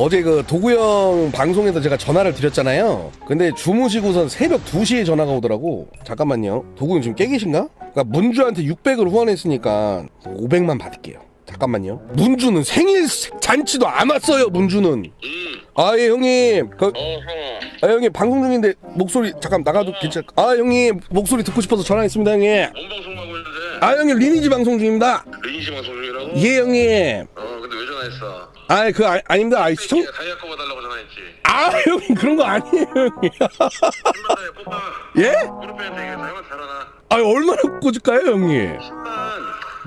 어제 그 도구형 방송에서 제가 전화를 드렸잖아요. 근데 주무시고선 새벽 2시에 전화가 오더라고. 잠깐만요. 도구형 지금 깨 계신가? 그러니까 문주한테 600을 후원했으니까 500만 받을게요. 잠깐만요. 문주는 생일 잔치도 안 왔어요. 문주는. 음. 아예 형님. 그, 어, 형아. 아 형님 방송 중인데 목소리 잠깐 나가도 괜찮? 아 형님 목소리 듣고 싶어서 전화했습니다 형님. 뭔 방송 하고 있는데? 아 형님 리니지 방송 중입니다. 리니지 방송 중이라고? 예 형님. 어, 근데 왜 전화했어? 아그 아, 아닙니다. 아 시청. 다이아 커버 달라고 전화했지. 아 형님 그런 거 아니에요 형님. 신나다에 뽑아. 예? 그룹한테 얘기해서 형아 잘하나? 아 얼마나 꽂을까요 형님? 10만.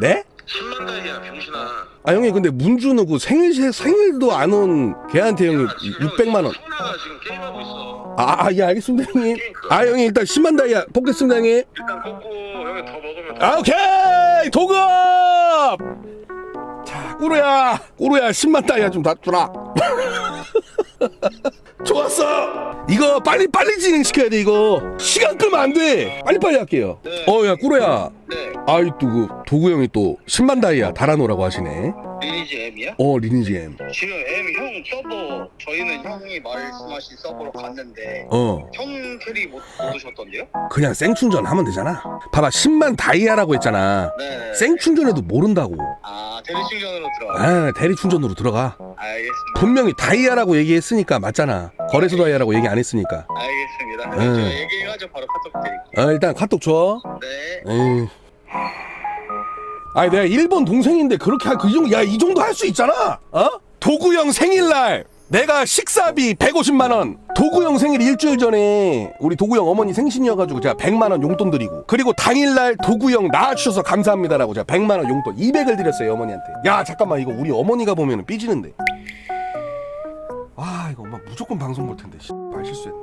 네? 10만 다이아 병신아. 아 형님 근데 문주는 그 생일 생일도 안 온 걔한테 형님 600만 원. 신나가 지금 게임하고 있어. 아예 알겠습니다 형님. 아 형님 일단 10만 다이아 뽑겠습니다 형님. 일단 꽂고 형이 더 먹으면 더. 아 오케이 도급. 자 꾸루야 꾸루야 10만 다이아 좀다 주라. 좋았어. 이거 빨리 빨리 진행시켜야 돼 이거. 시간 끌면 안 돼. 빨리 빨리 할게요. 네. 어야 꾸루야. 네. 아이 또그 도구 형이 또 10만 다이아 달아놓으라고 하시네. 리니지 M이야? 어 리니지 M. 지금 M 형 서버 저희는 형이 말씀하신 서버로 갔는데 어형 캐리 못, 못 오셨던데요? 그냥 생충전 하면 되잖아. 봐봐 10만 다이아라고 했잖아. 네. 생충전해도 모른다고. 아 대리충전으로 들어가. 아 대리 충전으로 들어가. 알겠습니다. 분명히 다이아라고 얘기했으니까 맞잖아. 거래소 다이아라고 얘기 안 했으니까. 알겠습니다. 저 얘기해가지고 바로 카톡 드릴게요. 어, 일단 카톡 줘. 네. 에이. 아니 내가 일본 동생인데 그렇게 할 그 정도 야 이 정도 할 수 있잖아. 어? 도구 형 생일날 내가 식사비 150만 원. 도구 형 생일 일주일 전에 우리 도구 형 어머니 생신이어가지고 제가 100만 원 용돈 드리고 그리고 당일날 도구 형 낳아주셔서 감사합니다라고 제가 100만 원 용돈 200을 드렸어요 어머니한테. 야 잠깐만 이거 우리 어머니가 보면 삐지는데. 아 이거 엄마 무조건 방송 볼 텐데. 씨, 말 실수했네.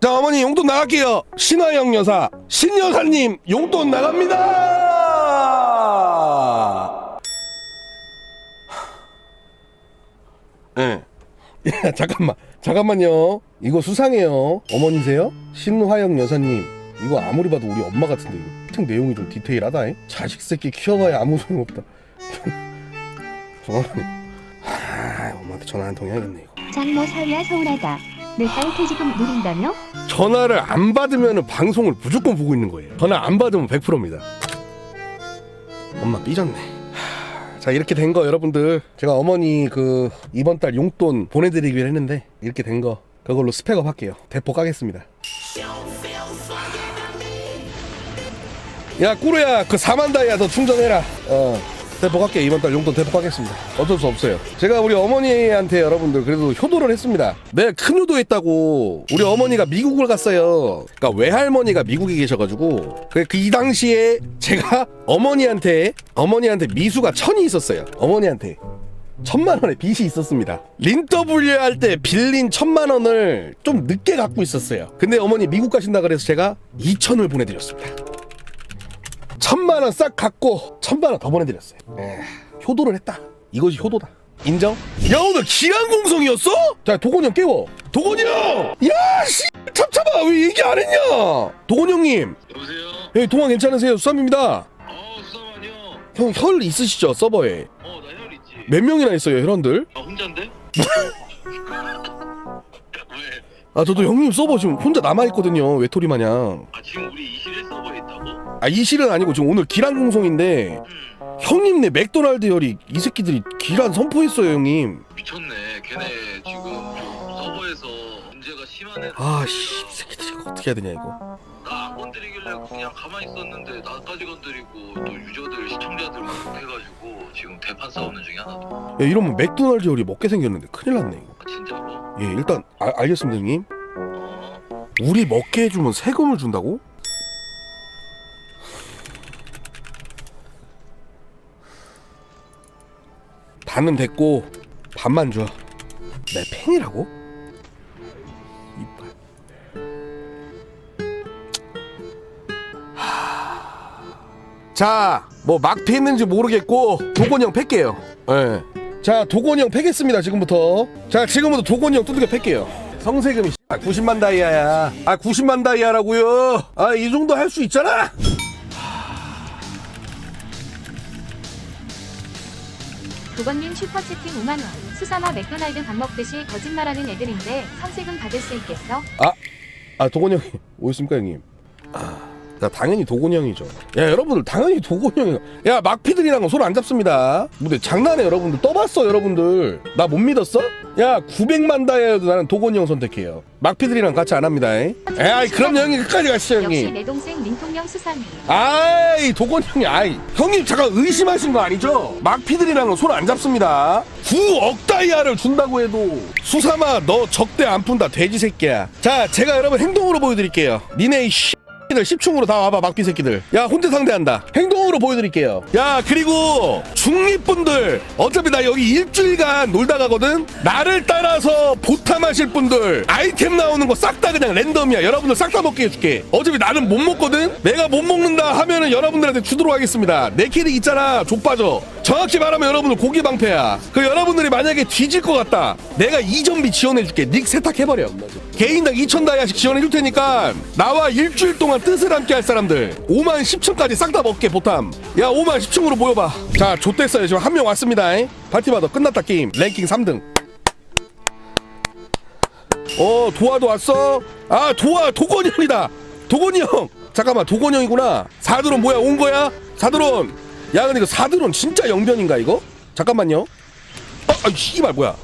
자 어머니 용돈 나갈게요. 신화영 여사 신 여사님 용돈 나갑니다! 예. 야, 잠깐만. 잠깐만요. 이거 수상해요. 어머니세요? 신화영 여사님. 이거 아무리 봐도 우리 엄마 같은데 이거. 하여튼 내용이 좀 디테일하다 잉? 자식 새끼 키워봐야 아무 소용 없다. 전화 아 엄마한테 전화 한 통 해야겠네 이거 장모 사위야 서운하다. 내 딸 퇴직금 누린다며? 전화를 안 받으면 방송을 무조건 보고 있는 거예요. 전화 안 받으면 100%입니다. 엄마 삐졌네. 하, 자 이렇게 된 거 여러분들 제가 어머니 그 이번 달 용돈 보내드리기로 했는데 이렇게 된 거 그걸로 스펙업 할게요. 대폭 하겠습니다. 야 꾸루야 그 4만 다이아 더 충전해라. 어 대폭 할게 이번 달 용돈 대폭 하겠습니다. 어쩔 수 없어요. 제가 우리 어머니한테 여러분들 그래도 효도를 했습니다. 내가 큰 효도했다고 우리 어머니가 미국을 갔어요. 그러니까 외할머니가 미국에 계셔가지고 그 이 당시에 제가 어머니한테 어머니한테 미수가 천이 있었어요. 어머니한테. 천만 원의 빚이 있었습니다. 린더블유 할 때 빌린 천만 원을 좀 늦게 갖고 있었어요. 근데 어머니 미국 가신다 그래서 제가 2천을 보내드렸습니다. 천만 원 싹 갖고 천만 원 더 보내드렸어요. 에, 효도를 했다. 이것이 효도다. 인정? 야 오늘 기한 공성이었어? 자 도건이 형 깨워. 도건이 형! 야 씨! 참참아 왜 얘기 안 했냐? 도건이 형님 여보세요? 여기 동안 괜찮으세요? 수삼입니다. 어, 수사만요. 형 혈 있으시죠 서버에? 어, 나 혈 있지. 몇 명이나 있어요 혈원들? 아, 혼잔데? 왜? 아 저도 형님 서버 지금 혼자 남아 있거든요 외톨이 마냥 아, 지금 우리 21 서버에 있다고? 아 이 실은 아니고 지금 오늘 기란 공성인데 음. 형님네 맥도날드 혈이 이 새끼들이 기란 선포했어요 형님 미쳤네. 걔네 지금 좀 서버에서 문제가 심한 애. 아씨 이 새끼들 이거 어떻게 해야 되냐 이거 나 안 건드리길래 그냥 가만히 있었는데 나까지 건드리고 또 유저들 시청자들만 해가지고 지금 대판 싸우는 중에 하나도. 야 이러면 맥도날드 혈이 먹게 생겼는데 큰일 났네 이거 아, 진짜로? 예 일단 아, 알겠습니다 형님 어. 우리 먹게 해주면 세금을 준다고? 반은 됐고 반만 줘. 내 팬이라고? 이빨. 하... 자, 뭐 막패 했는지 모르겠고 도건이 형 팰게요. 예. 자, 도건이 형 패겠습니다. 지금부터. 자, 지금부터 도건이 형 두들겨 팰게요. 성세금이 아, 90만 다이아야. 아, 90만 다이아라고요. 아, 이 정도 할 수 있잖아. 도건님 슈퍼채팅 5만원 수사마 맥도날드 밥 먹듯이 거짓말하는 애들인데 선색은 받을 수 있겠어? 아 도곤이 형이 오셨습니까 형님? 아, 나 당연히 도곤이 형이죠. 야 여러분들 당연히 도곤이 형이. 야 막피들이랑 손 안 잡습니다. 근데 장난해 여러분들 떠봤어 여러분들. 나 못 믿었어? 야 900만 다이아도 나는 도곤이 형 선택해요. 막피들이랑 같이 안 합니다. 에? 에이 그럼 형님 끝까지 가시죠 역시 형님. 내 동생 민통령 수사미 아이 도건 형이 아이 형님 잠깐 의심하신 거 아니죠? 막피들이랑은 손 안 잡습니다 9억 다이아를 준다고 해도 수사마 너 적대 안 푼다 돼지 새끼야 자 제가 여러분 행동으로 보여드릴게요 니네 이 들 10충으로 다 와봐 막피 새끼들. 야 혼자 상대한다. 행동으로 보여드릴게요. 야 그리고 중립분들 어차피 나 여기 일주일간 놀다 가거든? 나를 따라서 보탐하실 분들 아이템 나오는 거 싹 다 그냥 랜덤이야. 여러분들 싹 다 먹게 해줄게. 어차피 나는 못 먹거든? 내가 못 먹는다 하면은 여러분들한테 주도록 하겠습니다. 내 캐릭 있잖아 족빠져. 정확히 말하면 여러분들 고기 방패야. 그 여러분들이 만약에 뒤질 것 같다. 내가 이전비 지원해줄게. 닉 세탁해버려 개인당 2천 다이아씩 지원해줄 테니까 나와 일주일 동안 뜻을 함께 할 사람들. 5만 10천까지 싹 다 먹게 보탐. 야 5만 10층으로 모여봐. 자 좆됐어요. 지금 한 명 왔습니다. 잉? 파티바더 끝났다 게임. 랭킹 3등. 어 도화도 왔어? 아 도화 도건이 형이다. 도건이 형. 잠깐만 도건이 형이구나. 사드론 뭐야? 온 거야? 사드론. 야 근데 이거 사드론 진짜 영변인가 이거? 잠깐만요. 어 아이 씨발 뭐야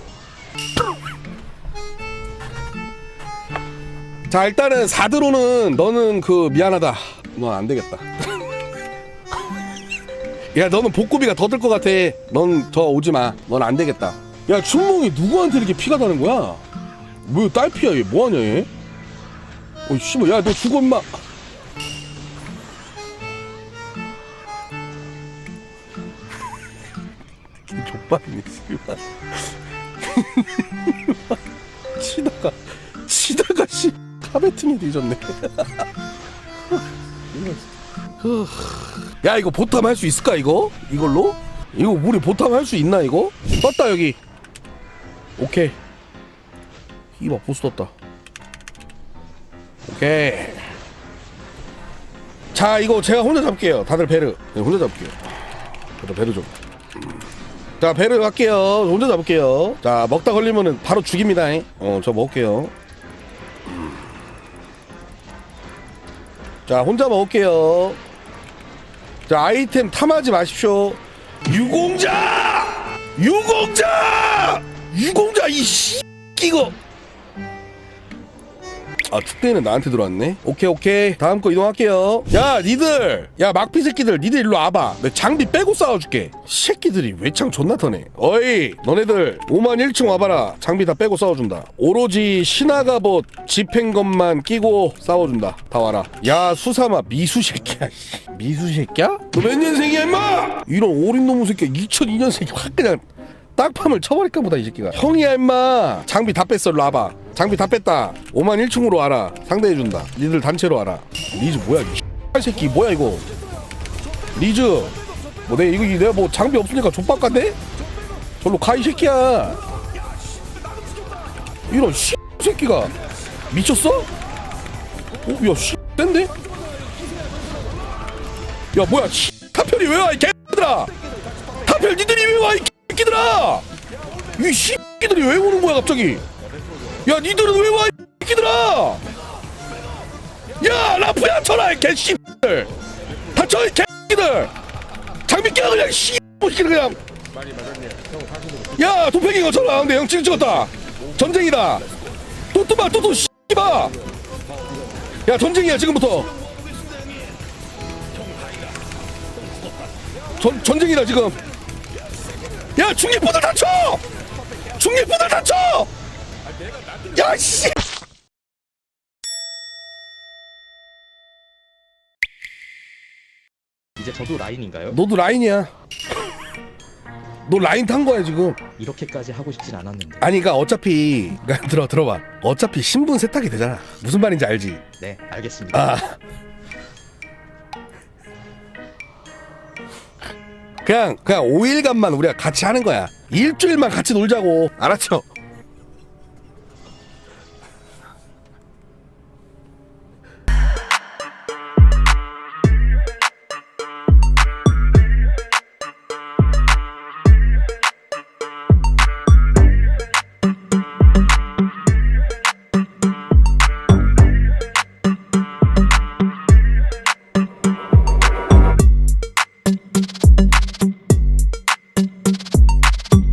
자 일단은 사드론은 너는 그 미안하다. 넌 안 되겠다. 야 너는 복구비가 더 들 것 같아. 넌 더 오지 마넌 안 되겠다. 야 춘몽이 누구한테 이렇게 피가 나는 거야? 뭐 딸피야 얘 뭐하냐 얘? 어이 씨발 야너 죽어 임마. 족발이네 씨발. 치다가 치다가 씨 카베팅이 뒤졌네. 야 이거 보탐 할 수 있을까 이거? 이걸로? 이거 우리 보탐 할 수 있나 이거? 떴다 여기. 오케이. 이봐 보스 떴다. 오케이. 자 이거 제가 혼자 잡게요. 다들 베르 네, 혼자 잡게요. 다들 베르 좀자 베르 갈게요. 혼자 잡을게요. 자 먹다 걸리면은 바로 죽입니다 어 저 먹을게요 자 혼자 먹을게요. 자 아이템 탐하지 마십시오. 유공자! 유공자! 유공자 이씨 이거 아 축대는 나한테 들어왔네? 오케이 오케이. 다음 거 이동할게요. 야 니들! 야 막피 새끼들 니들 일로 와봐. 내 장비 빼고 싸워줄게. 새끼들이 외창 존나 터네. 어이 너네들 5만 1층 와봐라. 장비 다 빼고 싸워준다. 오로지 신화갑옷 집행것만 끼고 싸워준다. 다 와라. 야 수사마 미수 새끼야 씨. 미수 새끼야? 너 몇 년생이야 임마? 이런 오린놈의 새끼 2002년생이 확 그냥 딱밤을 쳐버릴까 보다 이 새끼가. 형이야 임마. 장비 다 뺐어 와봐. 장비 다 뺐다. 5만 1층으로 와라. 상대해준다. 니들 단체로 와라. 리즈 뭐야 이 새끼. 뭐야 이거? 리즈. 뭐 내 이거 내가 뭐 장비 없으니까 족박간데 절로 가 이 새끼야. 이런 씨 새끼가. 미쳤어? 어? 야 씨, 센데? 야 뭐야 씨 타편이 왜와 이 개들아? 타편 니들이 왜와이 개들아! 이 씨끼들이 왜 오는 거야 갑자기? 야 니들은 왜와이 새끼들아! 야 라프야 쳐라 이 개씨들! 다쳐 이 개새끼들! 장비 끼가 그냥 씨 새끼들 그냥. 야 도패기가 쳐라. 근데 형찌 찍었다. 전쟁이다. 또또봐 또또 씨봐. 야 전쟁이야 지금부터. 전, 전쟁이다 지금 야 중립부들 다쳐! 중립부들 다쳐! 야 씨! 이제 저도 라인인가요? 너도 라인이야. 너 라인 탄 거야 지금. 이렇게까지 하고 싶진 않았는데. 아니 그니까 어차피 그러니까 들어 들어봐 어차피 신분 세탁이 되잖아. 무슨 말인지 알지? 네, 알겠습니다. 아 그냥 그냥 5일간만 우리가 같이 하는 거야. 일주일만 같이 놀자고. 알았죠